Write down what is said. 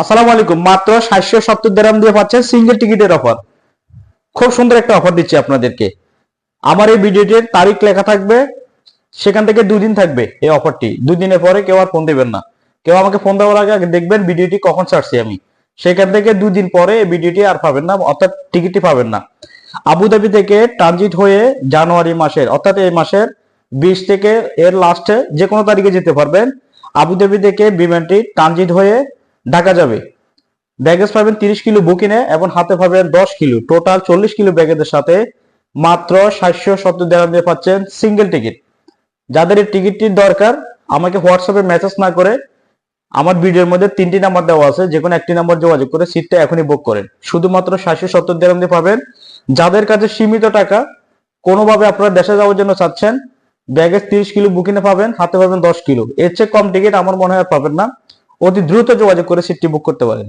আসসালামু আলাইকুম। মাত্র সাতশো সত্তর দেরাম দিয়ে পাচ্ছেন সিঙ্গেল টিকিটের অফার খুব সুন্দর একটা অফার দিচ্ছি আপনাদেরকে। আমার এই ভিডিওটির তারিখ লেখা থাকবে, সেখান থেকে দুদিন থাকবে এই অফারটি দুদিনের পরে কেউ আর ফোন দেবেন না। কেউ আমাকে ফোন দেওয়ার আগে দেখবেন ভিডিওটি কখন ছাড়ছি আমি। সেখান থেকে দুদিন পরে এই ভিডিওটি আর পাবেন না, অর্থাৎ টিকিটটি পাবেন না। আবুধাবি থেকে ট্রানজিট হয়ে জানুয়ারি মাসের, অর্থাৎ এই মাসের বিশ থেকে এর লাস্টে যে কোনো তারিখে যেতে পারবেন। আবুধাবি থেকে বিমানটি ট্রানজিট হয়ে ঢাকা যাবে। ব্যাগেজ পাবেন তিরিশ কিলো বুকিনে এবং হাতে পাবেন দশ কিলো। টোটাল চল্লিশ কিলো ব্যাগেজের সাথে মাত্র সাতশো সত্তর দেড় দিয়ে পাচ্ছেন সিঙ্গেল টিকিট যাদের এই টিকিটটির দরকার, আমাকে হোয়াটসঅ্যাপে মেসেজ না করে আমার ভিডিওর মধ্যে তিনটি নাম্বার দেওয়া আছে, যে কোনো একটি নাম্বার যোগাযোগ করে সিটটা এখনই বুক করেন। শুধুমাত্র সাতশো সত্তর দেড় দিয়ে পাবেন। যাদের কাছে সীমিত টাকা, কোনোভাবে আপনারা দেশে যাওয়ার জন্য চাচ্ছেন ব্যাগেজ তিরিশ কিলো বুকিনে পাবেন, হাতে পাবেন দশ কিলো। এর চেয়ে কম টিকিট আমার মনে হয় পাবেন না। অতি দ্রুত যোগাযোগ করে সিটটি বুক করতে পারেন।